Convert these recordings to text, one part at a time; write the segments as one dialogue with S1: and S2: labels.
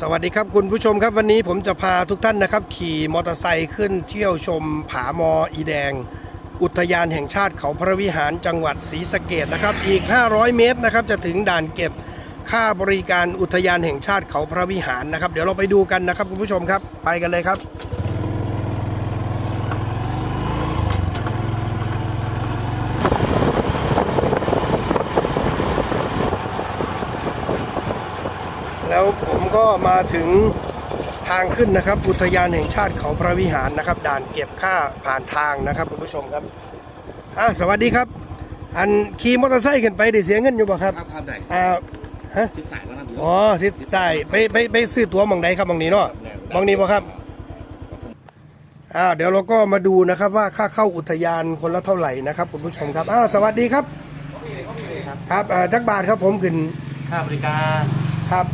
S1: สวัสดีครับคุณผู้ชมครับวันนี้ผมจะพาทุกท่านนะครับ ขี่มอเตอร์ไซค์ขึ้นเที่ยวชมผามออีแดง อุทยานแห่งชาติเขาพระวิหารจังหวัดศรีสะเกดนะครับอีก 500 เมตรนะครับจะถึงด่านเก็บค่าบริการอุทยานแห่งชาติเขาพระวิหารนะครับ เดี๋ยวเราไปดูกันนะครับคุณผู้ชมครับไปกันเลยครับ แล้วผม ก็มาถึงทางขึ้นนะครับ อุทยานแห่งชาติเขาพระวิหารนะครับ ด่านเก็บค่าผ่านทางนะครับคุณผู้ชมครับอ่าสวัสดีครับ อันขี่มอเตอร์ไซค์กันไปได้เสียเงินอยู่บ่ครับ
S2: ครับครับได้
S1: อ่าฮะ
S2: ที่สายก็น่าดู
S1: อ๋อทิศใต้ไปไปไปซื้อตั๋วหมองไหนครับหมองนี้เนาะหมองนี้บ่ครับอ่าเดี๋ยวเราก็มาดูนะครับว่าค่าเข้าอุทยานคนละเท่าไหร่นะครับคุณผู้ชมครับอ้าวสวัสดีครับ ครับอ่าจักบาทครับผมขึ้น
S3: ค่าบริการ
S1: ครับ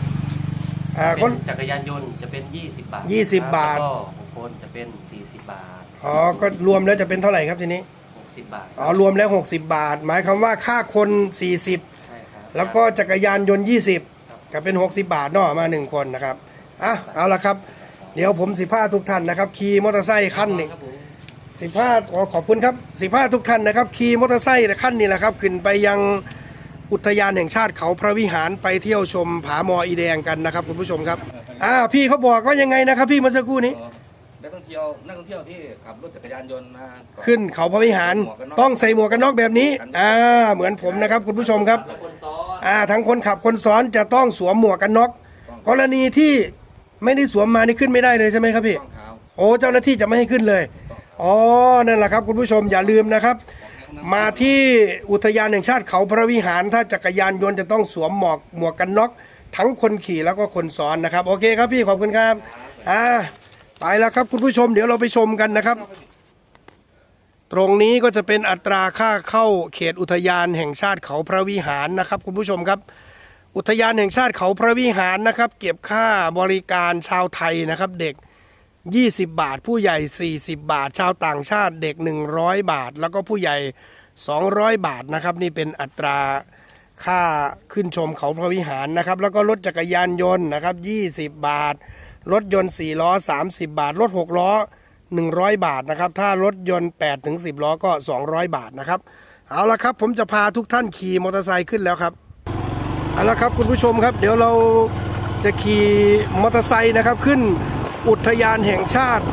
S1: อ่าค
S3: เป็นนจักรยานยนต์จะเป็น 20 บาท
S1: 20บาท
S3: แล้วก็ของคนจะเป็น 40 บาท
S1: อ๋อก็รวมแล้วจะเป็นเท่าไหร่ครับทีนี้
S3: 60 บาท
S1: อ๋อรวมแล้ว 60 บาท หมายความว่าค่าคน 40
S3: ใช่ครับ
S1: แล้วก็จักรยานยนต์ 20 ก็เป็น 60 บาทเนาะมา 1 คนนะครับอะเอาละครับ เดี๋ยวผมสิพาทุกท่านนะครับขี่มอเตอร์ไซค์คันหนึ่ง
S3: ครับผม
S1: สิพาขอขอบคุณครับสิพาทุกท่านนะครับขี่มอเตอร์ไซค์คันนี้แหละครับ ขึ้นไปยัง อุทยานแห่งชาติเขาพระวิหารไปเที่ยวชมผาหมออีแดงกันนะครับคุณผู้ชมครับอ่าพี่เขาบอกว่ายังไงนะครับพี่เมื่อสักครู่นี้
S2: เออนักท่องเที่ยวนักท่องเที่ยวที่ขับรถจักรยานยนต์มาก่อ
S1: ขึ้นเขาพระวิหารต้องใส่หมวกกันน็อกแบบนี้อ่าเหมือนผมนะครับคุณผู้ชมครับ
S3: แล้วคนซ้อน
S1: อ่าทั้งคนขับคนซ้อนจะต้องสวมหมวกกันน็อกกรณีที่ไม่ได้สวมมานี่ขึ้นไม่ได้เลยใช่ไหมครับพี่
S2: ต้องเท้า
S1: โอ้เจ้าหน้าที่จะไม่ให้ขึ้นเลยอ๋อนั่นแหละครับคุณผู้ชมอย่าลืมนะครับ มาที่อุทยานแห่งชาติเขาพระวิหารถ้าจักรยานยนต์จะต้องสวมหมวกหมวกกันน็อกทั้งคนขี่แล้วก็คนซ้อนนะครับ โอเคครับพี่ขอบคุณครับอ่าไปแล้วครับคุณผู้ชมเดี๋ยวเราไปชมกันนะครับ ตรงนี้ก็จะเป็นอัตราค่าเข้าเขตอุทยานแห่งชาติเขาพระวิหารนะครับ คุณผู้ชมครับ อุทยานแห่งชาติเขาพระวิหารนะครับ เก็บค่าบริการชาวไทยนะครับ เด็ก 20 บาท ผู้ใหญ่ 40 บาท ชาวต่างชาติเด็ก 100 บาท แล้วก็ผู้ใหญ่ 200 บาทนะครับ นี่เป็นอัตราค่าขึ้นชมเขาพระวิหารนะครับ แล้วก็รถจักรยานยนต์นะครับ 20 บาท รถยนต์ 4 ล้อ 30 บาท รถ 6 ล้อ 100 บาทนะครับ ถ้ารถยนต์8ถึง10 ล้อก็ 200 บาทนะครับ เอาละครับ ผมจะพาทุกท่านขี่มอเตอร์ไซค์ขึ้นแล้วครับ เอาละครับคุณผู้ชมครับ เดี๋ยวเราจะขี่มอเตอร์ไซค์นะครับขึ้น อุทยานแห่งชาติ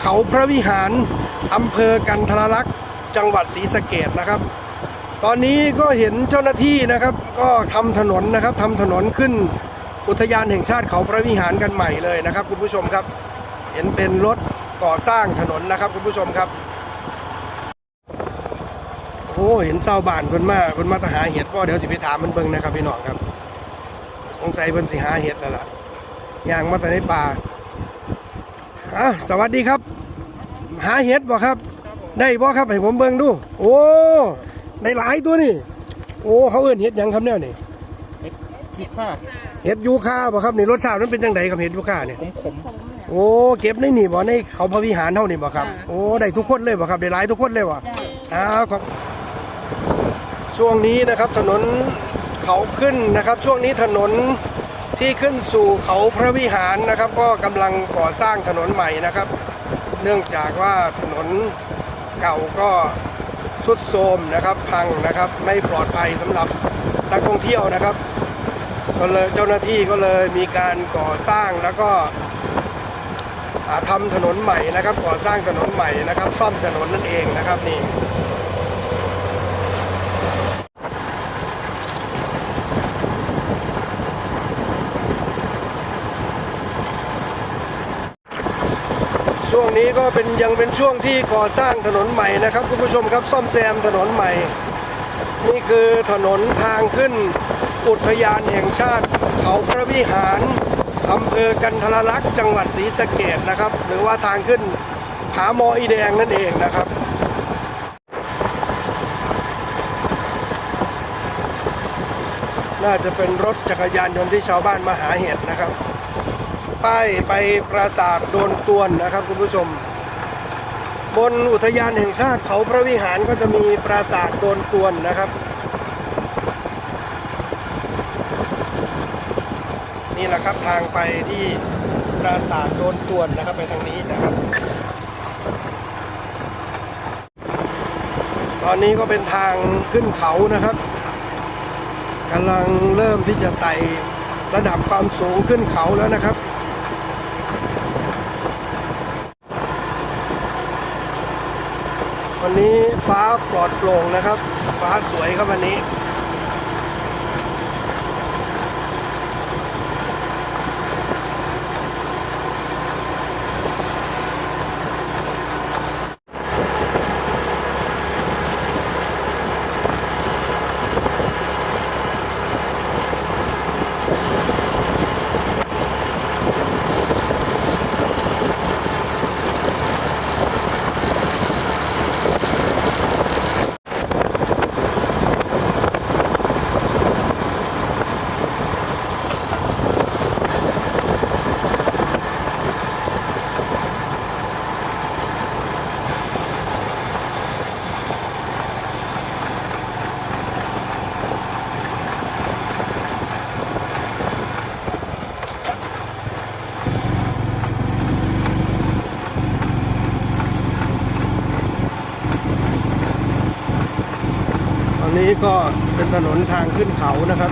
S1: เขาพระวิหารอำเภอกันทรลักษณ์จังหวัดศรีสะเกดนะครับ ตอนนี้ก็เห็นเจ้าหน้าที่นะครับ ก็ทำถนนนะครับทำถนนขึ้นอุทยานแห่งชาติเขาพระวิหารกันใหม่เลยนะครับ คุณผู้ชมครับ เห็นเป็นรถก่อสร้างถนนนะครับ คุณผู้ชมครับโอ้เห็นชาวบ้านคนมาคนมาตหาเห็ดพ่อเดี๋ยวสิไปถามมันเบิ่งนะครับพี่น้องครับสงสัยเพิ่นสิหาเห็ดแล้วล่ะย่างมาแต่ในป่า อะสวัสดีครับ หาเห็ดบ่ครับ ได้บ่ครับให้ผมเบิ่งดู โอ้ได้หลายตัวนี่ โอ้เขาเอิ้นเห็ดหยังครับแนวนี่
S2: คิดว่า
S1: เห็ดยูคาบ่ครับนี่รสชาติมันเป็นจังไดครับเห็ดยูคาเนี่ย
S2: ขมขม
S1: โอ้เก็บในนี่บ่ในเขาพระวิหารเท่านี่บ่ครับ โอ้ได้ทุกคนเลยบ่ครับได้หลายทุกคนเลยบ่อ้าวครับช่วงนี้นะครับถนนเขาขึ้นนะครับ ช่วงนี้ถนน ที่ขึ้นสู่เขาพระวิหารนะครับก็กำลังก่อสร้างถนนใหม่นะครับ เนื่องจากว่าถนนเก่าก็สุดโทรมนะครับพังนะครับไม่ปลอดภัยสำหรับนักท่องเที่ยวนะครับก็เลยเจ้าหน้าที่ก็เลยมีการก่อสร้างแล้วก็ทำถนนใหม่นะครับ ก่อสร้างถนนใหม่นะครับ ซ่อมถนนนั่นเองนะครับนี่ ช่วงนี้ก็เป็นยังเป็นช่วงที่ก่อสร้างถนนใหม่นะครับคุณผู้ชมครับซ่อมแซมถนนใหม่ นี่คือถนนทางขึ้น อุทยานแห่งชาติ เขาพระวิหารอำเภอกันทรลักษณ์จังหวัดศรีสะเกดนะครับ หรือว่าทางขึ้นผาหมออีแดงนั่นเองนะครับน่าจะเป็นรถจักรยานยนต์ที่ชาวบ้านมาหาเห็ดนะครับ ป้ายไปปราสาทโดนตวนนะครับคุณผู้ชม บนอุทยานแห่งชาติเขาพระวิหารก็จะมีปราสาทโดนตวนนะครับนี่แหละครับทางไปที่ปราสาทโดนตวนนะครับไปทางนี้นะครับ ตอนนี้ก็เป็นทางขึ้นเขานะครับกำลังเริ่มที่จะไต่ระดับความสูงขึ้นเขาแล้วนะครับ วันนี้ฟ้าปลอดโปร่งนะครับ ฟ้าสวยครับวันนี้ นี้ก็เป็นถนนทางขึ้นเขานะครับ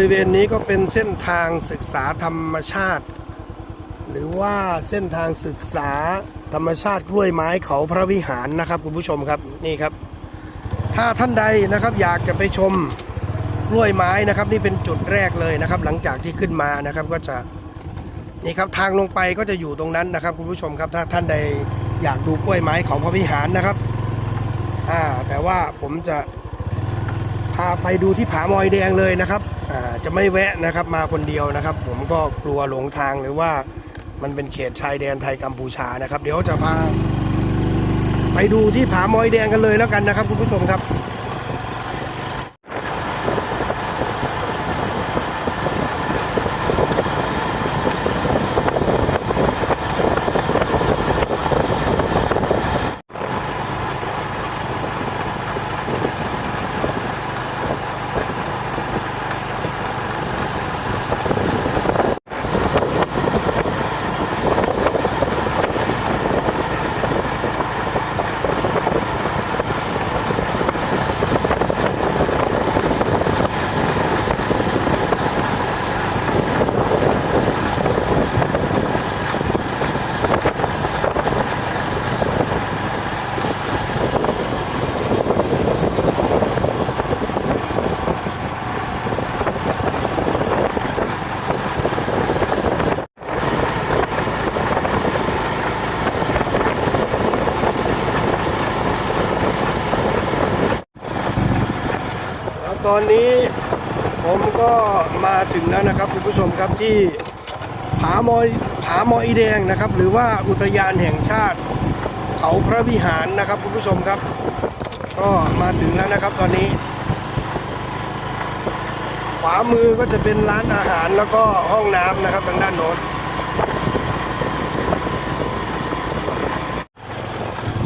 S1: รงบริเวณนี้ก็เป็นเส้นทางศึกษาธรรมชาติ หรือว่าเส้นทางศึกษาธรรมชาติกล้วยไม้เขาพระวิหารนะครับคุณผู้ชมครับนี่ครับ ถ้าท่านใดนะครับอยากจะไปชมกล้วยไม้นะครับ นี่เป็นจุดแรกเลยนะครับ หลังจากที่ขึ้นมานะครับก็จะนี่ครับทางลงไปก็จะอยู่ตรงนั้นนะครับ คุณผู้ชมครับถ้าท่านใดอยากดูกล้วยไม้เขาพระวิหารนะครับอ่าแต่ว่าผมจะ พาไปดูที่ผามอยแดงเลยนะครับจะไม่แวะนะครับมาคนเดียวนะครับ ผมก็กลัวหลงทางหรือว่ามันเป็นเขตชายแดนไทยกัมพูชานะครับ เดี๋ยวจะพาไปดูที่ผามอยแดงกันเลยแล้วกันนะครับคุณผู้ชมครับ ตอนนี้ผมก็มาถึงแล้วนะครับคุณผู้ชมครับที่ผาหมอยผาหมออีแดงนะครับ หรือว่าอุทยานแห่งชาติ เขาพระวิหารนะครับคุณผู้ชมครับ ก็มาถึงแล้วนะครับตอนนี้ ขวามือก็จะเป็นร้านอาหารแล้วก็ห้องน้ำนะครับทางด้านโน้น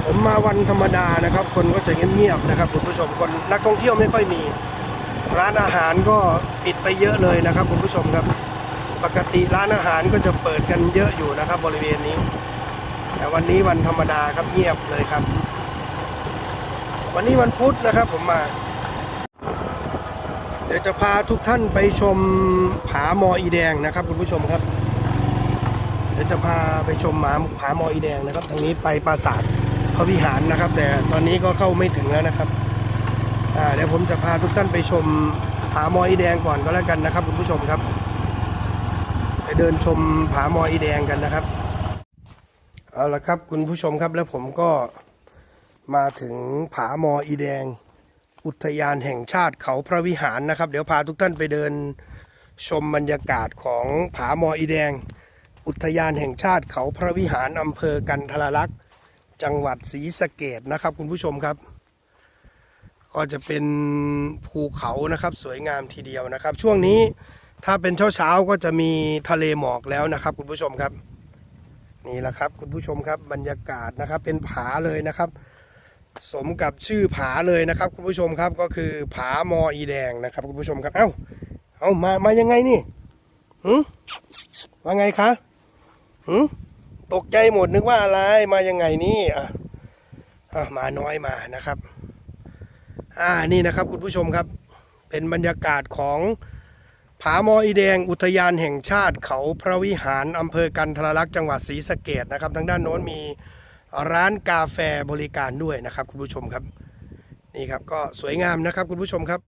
S1: ผมมาวันธรรมดานะครับ คนก็จะเงียบๆนะครับคุณผู้ชมคนนักท่องเที่ยวไม่ค่อยมี ร้านอาหารก็ปิดไปเยอะเลยนะครับคุณผู้ชมครับ ปกติร้านอาหารก็จะเปิดกันเยอะอยู่นะครับ บริเวณนี้ แต่วันนี้วันธรรมดาครับเงียบเลยครับ วันนี้วันพุธนะครับผมมา เดี๋ยวจะพาทุกท่านไปชมผาหมออีแดงนะครับคุณผู้ชมครับ เดี๋ยวจะพาไปชมหมาผาหมออีแดงนะครับทางนี้ไปปราสาทพระวิหารนะครับ แต่ตอนนี้ก็เข้าไม่ถึงแล้วนะครับ เดี๋ยวผมจะพาทุกท่านไปชมผาหมออีแดงก่อนก็แล้วกันนะครับคุณผู้ชมครับ ไปเดินชมผาหมออีแดงกันนะครับเอาละครับคุณผู้ชมครับแล้วผมก็มาถึงผาหมออีแดง อุทยานแห่งชาติเขาพระวิหารนะครับ เดี๋ยวพาทุกท่านไปเดินชมบรรยากาศของผาหมออีแดง อุทยานแห่งชาติเขาพระวิหารอำเภอกันทรลักษณ์จังหวัดศรีสะเกดนะครับคุณผู้ชมครับ ก็จะเป็นภูเขานะครับสวยงามทีเดียวนะครับ ช่วงนี้ถ้าเป็นเช้าเช้าก็จะมีทะเลหมอกแล้วนะครับ คุณผู้ชมครับ นี่แหละครับ คุณผู้ชมครับบรรยากาศนะครับ เป็นผาเลยนะครับ สมกับชื่อผาเลยนะครับ คุณผู้ชมครับก็คือผามออีแดงนะครับ คุณผู้ชมครับ เอ้าเอามามายังไงนี่หืมว่าไงคะหืมตกใจหมดนึกว่าอะไรมายังไงนี่อะอะมาน้อยมานะครับ อ่านี่นะครับคุณผู้ชมครับ เป็นบรรยากาศของผามออีแดงอุทยานแห่งชาติเขาพระวิหารอำเภอกันทรลักษณ์จังหวัดศรีสะเกดนะครับ ทางด้านโน้นมีร้านกาแฟบริการด้วยนะครับ คุณผู้ชมครับ นี่ครับก็สวยงามนะครับคุณผู้ชมครับ